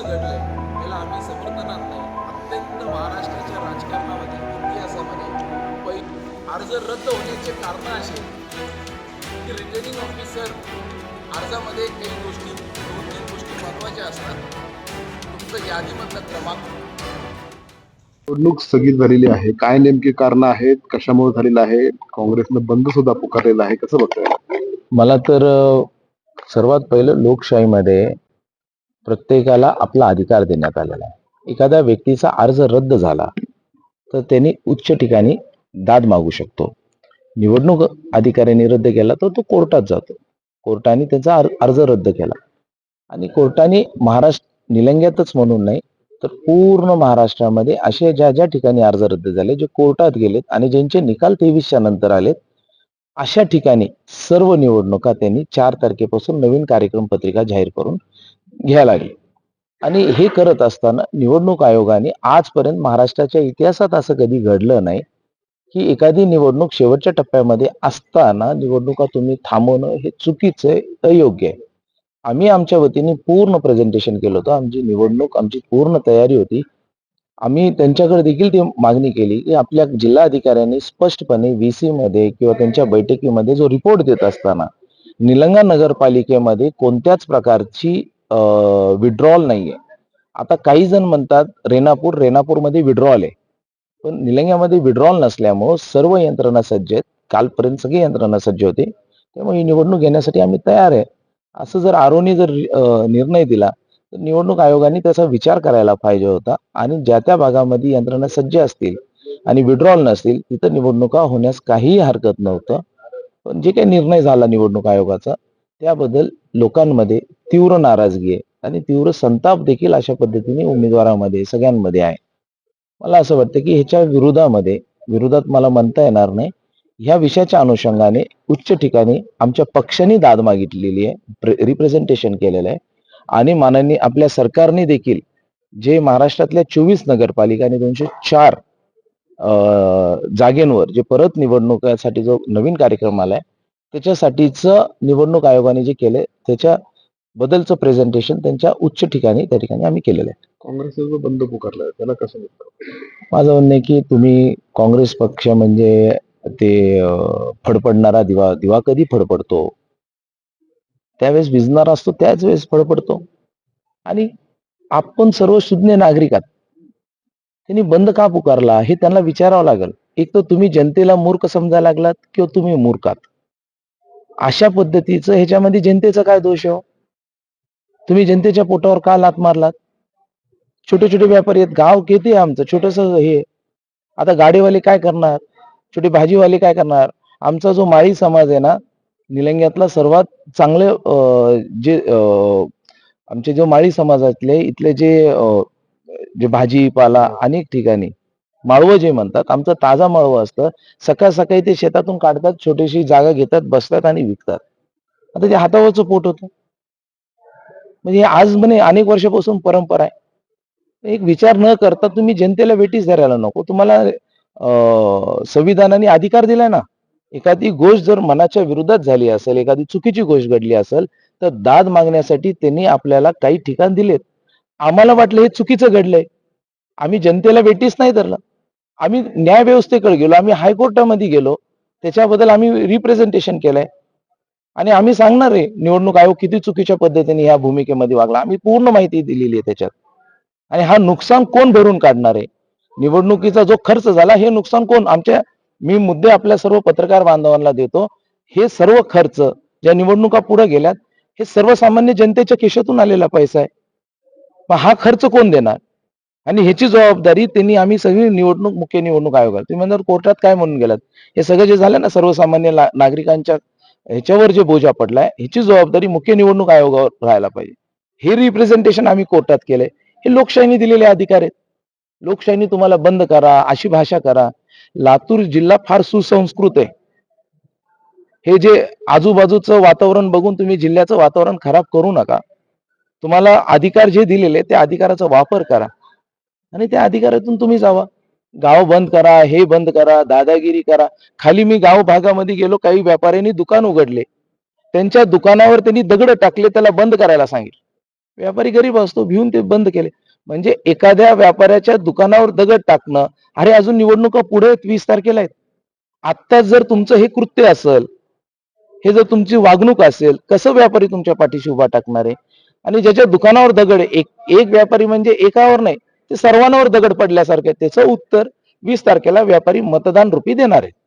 असं घडलं याला आम्ही समर्थनात नाही अत्यंत महाराष्ट्राच्या राजकारणामध्ये इतिहासामध्ये अर्ज रद्द होण्याचे कारण असे की रिटर्निंग ऑफिसर अर्जामध्ये काही गोष्टी दोन तीन गोष्टी असतात. तुमचं यादीमधला क्रमांक. निवडणूक स्थगित झालेली आहे. काय नेमकी कारण आहेत? कशामुळे झालेलं आहे? काँग्रेसनं बंद सुद्धा पुकारलेला आहे. कसं बघताय? मला तर सर्वात पहिलं लोकशाहीमध्ये प्रत्येकाला आपला अधिकार देण्यात आलेला आहे. एखाद्या व्यक्तीचा अर्ज रद्द झाला तर त्यांनी उच्च ठिकाणी दाद मागू शकतो. निवडणूक अधिकाऱ्यांनी रद्द केला तर तो कोर्टात जातो. कोर्टाने त्याचा अर्ज रद्द केला. आणि कोर्टाने महाराष्ट्र निलंग्यातच म्हणून नाही तर पूर्ण महाराष्ट्रामध्ये असे ज्या ज्या ठिकाणी अर्ज रद्द झाले जे कोर्टात गेलेत आणि ज्यांचे निकाल तेवीसच्या नंतर आलेत अशा ठिकाणी सर्व निवडणुका त्यांनी चार तारखेपासून नवीन कार्यक्रम पत्रिका जाहीर करून घ्यायला लागले. आणि हे करत असताना निवडणूक आयोगाने आजपर्यंत महाराष्ट्राच्या इतिहासात असं कधी घडलं नाही की एखादी निवडणूक शेवटच्या टप्प्यामध्ये असताना निवडणुका तुम्ही थांबवणं हे चुकीचं आहे अयोग्य आहे. आम्ही आमच्या वतीने पूर्ण प्रेझेंटेशन केलं होतं. आमची निवडणूक आमची पूर्ण तयारी होती. आम्ही त्यांच्याकडे देखील ती मागणी केली की आपल्या जिल्हा अधिकाऱ्यांनी स्पष्टपणे व्हीसी मध्ये किंवा त्यांच्या बैठकीमध्ये जो रिपोर्ट देत असताना निलंगा नगरपालिकेमध्ये कोणत्याच प्रकारची विड्रॉल नाहीये. आता काही जण म्हणतात रेणापूर रेणापूरमध्ये विड्रॉल आहे. पण निलंग्यामध्ये विड्रॉल नसल्यामुळं सर्व यंत्रणा सज्ज आहेत. कालपर्यंत सगळी यंत्रणा सज्ज होती. त्यामुळे ही निवडणूक घेण्यासाठी आम्ही तयार आहे. असं जर आरोनी जर निर्णय दिला तर निवडणूक आयोगाने त्याचा विचार करायला पाहिजे होता. आणि ज्या त्या भागामध्ये यंत्रणा सज्ज असतील आणि विड्रॉल नसतील तिथं निवडणुका होण्यास काहीही हरकत नव्हतं. पण जे काही निर्णय झाला निवडणूक आयोगाचा त्याबद्दल लोकांमध्ये तीव्र नाराजगी आहे आणि तीव्र संताप देखील अशा पद्धतीने उमेदवारामध्ये सगळ्यांमध्ये आहे. मला असं वाटतं की ह्याच्या विरोधामध्ये विरोधात मला म्हणता येणार नाही. ह्या विषयाच्या अनुषंगाने उच्च ठिकाणी आमच्या पक्षाने दाद मागितलेली आहे रिप्रेझेंटेशन केलेलं आहे. आणि माननीय आपल्या सरकारने देखील जे महाराष्ट्रातल्या चोवीस नगरपालिका आणि दोनशे चार जागेंवर जे परत निवडणुकासाठी जो नवीन कार्यक्रम आलाय त्याच्यासाठीच निवडणूक आयोगाने जे केलंय त्याच्या बदलचं प्रेझेंटेशन त्यांच्या उच्च ठिकाणी त्या ठिकाणी आम्ही केलेलं आहे. काँग्रेसनं जो बंद पुकारलाय त्याला कसं माझं म्हणणं आहे की तुम्ही काँग्रेस पक्ष म्हणजे ते फडफडणारा दिवा दिवा कधी फडफडतो? त्यावेळेस भिजणार असतो त्याच वेळेस फडफडतो. आणि आपण सर्व शून्य नागरिक आहात. त्यांनी बंद का पुकारला हे त्यांना विचारावं लागेल. एक तर तुम्ही जनतेला मूर्ख समजायला लागलात किंवा तुम्ही मूर्ख आहात. अशा पद्धतीचं ह्याच्यामध्ये जनतेचा काय दोष आहे हो? तुम्ही जनतेच्या पोटावर का लात मारलात? छोटे छोटे व्यापारी आहेत गाव किती आहे आमचं? छोटस हे. आता गाडीवाले काय करणार? छोटे भाजीवाले काय करणार? आमचा जो माळी समाज आहे ना निलंग्यातला सर्वात चांगले जे आमचे जो माळी समाजातले इथले जे जे भाजीपाला अनेक ठिकाणी माळवं जे म्हणतात आमचं ताजा माळवं असतं. सकाळ सकाळी ते शेतातून काढतात छोटीशी जागा घेतात बसतात आणि विकतात. आता ते हातावरचं पोट होतं. म्हणजे आज म्हणे अनेक वर्षापासून परंपरा आहे. एक विचार न करता तुम्ही जनतेला वेटीस धरायला नको. तुम्हाला संविधानाने अधिकार दिलाय ना. एखादी गोष्ट जर मनाच्या विरोधात झाली असेल एखादी चुकीची गोष्ट घडली असेल तर दाद मागण्यासाठी त्यांनी आपल्याला काही ठिकाण दिलेत. आम्हाला वाटलं हे चुकीचं घडलंय. आम्ही जनतेला वेटीस नाही धरलं. आम्ही न्याय व्यवस्थेकडे गेलो आम्ही हायकोर्टामध्ये गेलो त्याच्याबद्दल आम्ही रिप्रेझेंटेशन केलंय. आणि आम्ही सांगणार आहे निवडणूक आयोग किती चुकीच्या पद्धतीने या भूमिकेमध्ये वागला. आम्ही पूर्ण माहिती दिलेली आहे त्याच्यात. आणि हा नुकसान कोण भरून काढणार आहे? निवडणुकीचा जो खर्च झाला हे नुकसान कोण? आमच्या मी मुद्दे आपल्या सर्व पत्रकार बांधवांना देतो हे सर्व खर्च ज्या निवडणुका पुढे गेल्यात हे सर्वसामान्य जनतेच्या खिशातून आलेला पैसा आहे. मग हा खर्च कोण देणार? आणि ह्याची जबाबदारी त्यांनी आम्ही सगळी निवडणूक मुख्य निवडणूक आयोगाला. तुम्ही म्हणणार कोर्टात काय म्हणून गेलात? हे सगळं जे झालं ना सर्वसामान्य नागरिकांच्या ह्याच्यावर जे बोजा पडलाय ह्याची जबाबदारी मुख्य निवडणूक आयोगावर राहायला पाहिजे. हे रिप्रेझेंटेशन आम्ही कोर्टात केलंय. हे लोकशाहीने दिलेले अधिकार आहेत. लोकशाहीने तुम्हाला बंद करा अशी भाषा करा. लातूर जिल्हा फार सुसंस्कृत आहे. हे जे आजूबाजूचं वातावरण बघून तुम्ही जिल्ह्याचं वातावरण खराब करू नका. तुम्हाला अधिकार जे दिलेले त्या अधिकाराचा वापर करा. आणि त्या अधिकारातून तुम्ही जावा. गाव बंद करा हे बंद करा दादागिरी करा. खाली मी गाव भागामध्ये गेलो काही व्यापाऱ्यांनी दुकान उघडले. त्यांच्या दुकानावर त्यांनी दगड टाकले त्याला बंद करायला सांगितले. व्यापारी गरीब असतो भिवून ते बंद केले. म्हणजे एखाद्या व्यापाऱ्याच्या दुकानावर दगड टाकणं अरे अजून निवडणुका पुढे वीस तारखेला आहेत. आत्ताच जर तुमचं हे कृत्य असेल हे जर तुमची वागणूक असेल कसं व्यापारी तुमच्या पाठीशी उभा टाकणार आहे? आणि ज्याच्या दुकानावर दगड एक एक व्यापारी म्हणजे एकावर नाही ते सर्वांवर दगड पडल्यासारखं त्याचं उत्तर वीस तारखेला व्यापारी मतदान रूपी देणार आहे